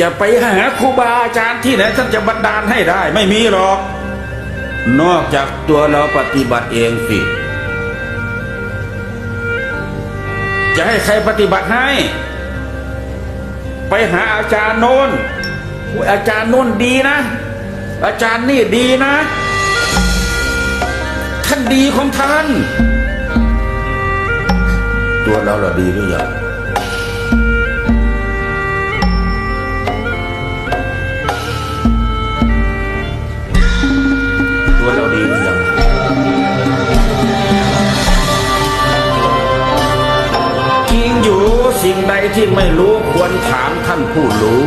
จะไปหาครูบาอาจารย์ที่ไหนท่านจะบันดาลให้ได้ไม่มีหรอก นอกจากตัวเราปฏิบัติเองสิ จะให้ใครปฏิบัติให้ ไปหาอาจารย์โน้นอาจารย์โน้นดีนะ อาจารย์นี่ดีนะ ท่านดีของท่าน ตัวเราเราดีหรือยัง สิ่งใดที่ไม่รู้ควรถามท่านผู้รู้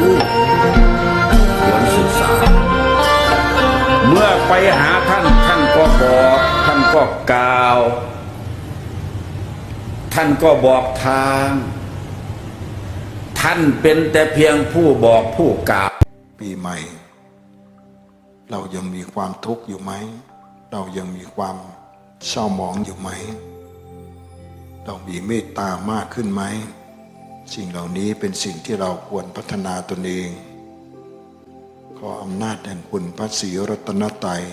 ควรศึกษา เมื่อไปหาท่านท่านก็บอก ท่านก็กล่าว ท่านก็บอกทาง ท่านเป็นแต่เพียงผู้บอกผู้กล่าว ปีใหม่ เรายังมีความทุกข์อยู่ไหม เรายังมีความเศร้าหมองอยู่ไหมเรามีเมตตามากขึ้นไหม สิ่งเหล่านี้เป็นสิ่งที่เราควรพัฒนาตนเอง ขออำนาจแห่งคุณพระศรีรัตนตรัย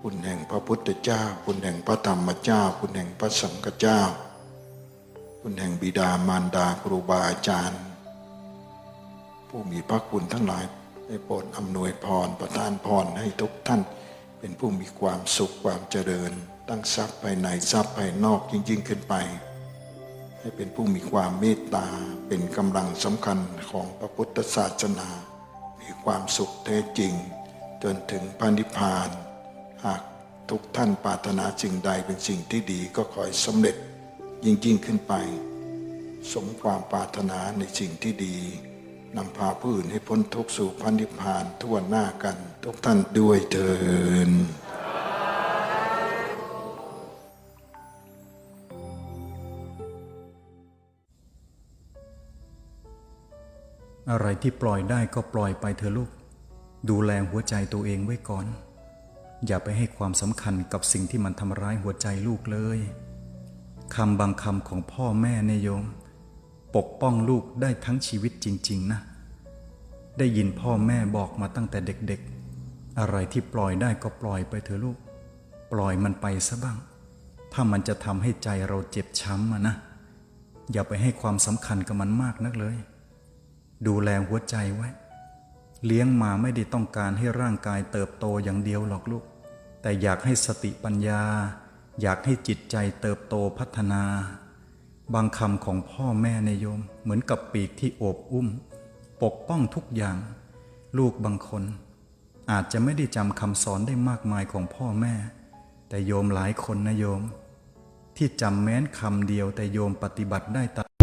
คุณแห่งพระพุทธเจ้า คุณแห่งพระธรรมเจ้า คุณแห่งพระสังฆเจ้า คุณแห่งบิดามารดาครูบาอาจารย์ ผู้มีพระคุณทั้งหลายได้โปรดอำนวยพรประทานพรให้ทุกท่าน เป็นผู้มีความสุขความเจริญ ตั้งทรัพย์ภายในทรัพย์ภายนอกยิ่งๆขึ้นไป ให้เป็นผู้มีความเมตตา เป็นกำลังสำคัญของพระพุทธศาสนา มีความสุขแท้จริง จนถึงพระนิพพาน หากทุกท่านปรารถนาสิ่งใดเป็นสิ่งที่ดีก็ขอให้สำเร็จยิ่งๆขึ้นไป สมความปรารถนาในสิ่งที่ดีนำพาผู้อื่นให้พ้นทุกข์สู่พันธิพานทั่วหน้ากัน ทุกท่านด้วยเถิน อะไรที่ปล่อยได้ก็ปล่อยไปเถอะลูก ดูแลหัวใจตัวเองไว้ก่อน อย่าไปให้ความสำคัญกับสิ่งที่มันทำร้ายหัวใจลูกเลยคำบางคำของพ่อแม่เนยโยม ปกป้องลูกได้ทั้งชีวิตจริง ๆ นะ ได้ยินพ่อแม่บอกมาตั้งแต่เด็กๆ อะไรที่ปล่อยได้ก็ปล่อยไปเถอะลูก ปล่อยมันไปซะบ้าง ถ้ามันจะทำให้ใจเราเจ็บช้ำนะ อย่าไปให้ความสำคัญกับมันมากนักเลย ดูแลหัวใจไว้ เลี้ยงมาไม่ได้ต้องการให้ร่างกายเติบโตอย่างเดียวหรอกลูก แต่อยากให้สติปัญญา อยากให้จิตใจเติบโตพัฒนา บางคำของพ่อแม่ในโยม เหมือนกับปีกที่โอบอุ้ม ปกป้องทุกอย่าง ลูกบางคน อาจจะไม่ได้จำคำสอนได้มากมายของพ่อแม่ แต่โยมหลายคนนะโยม ที่จำแม้นคำเดียวแต่โยมปฏิบัติได้ตาม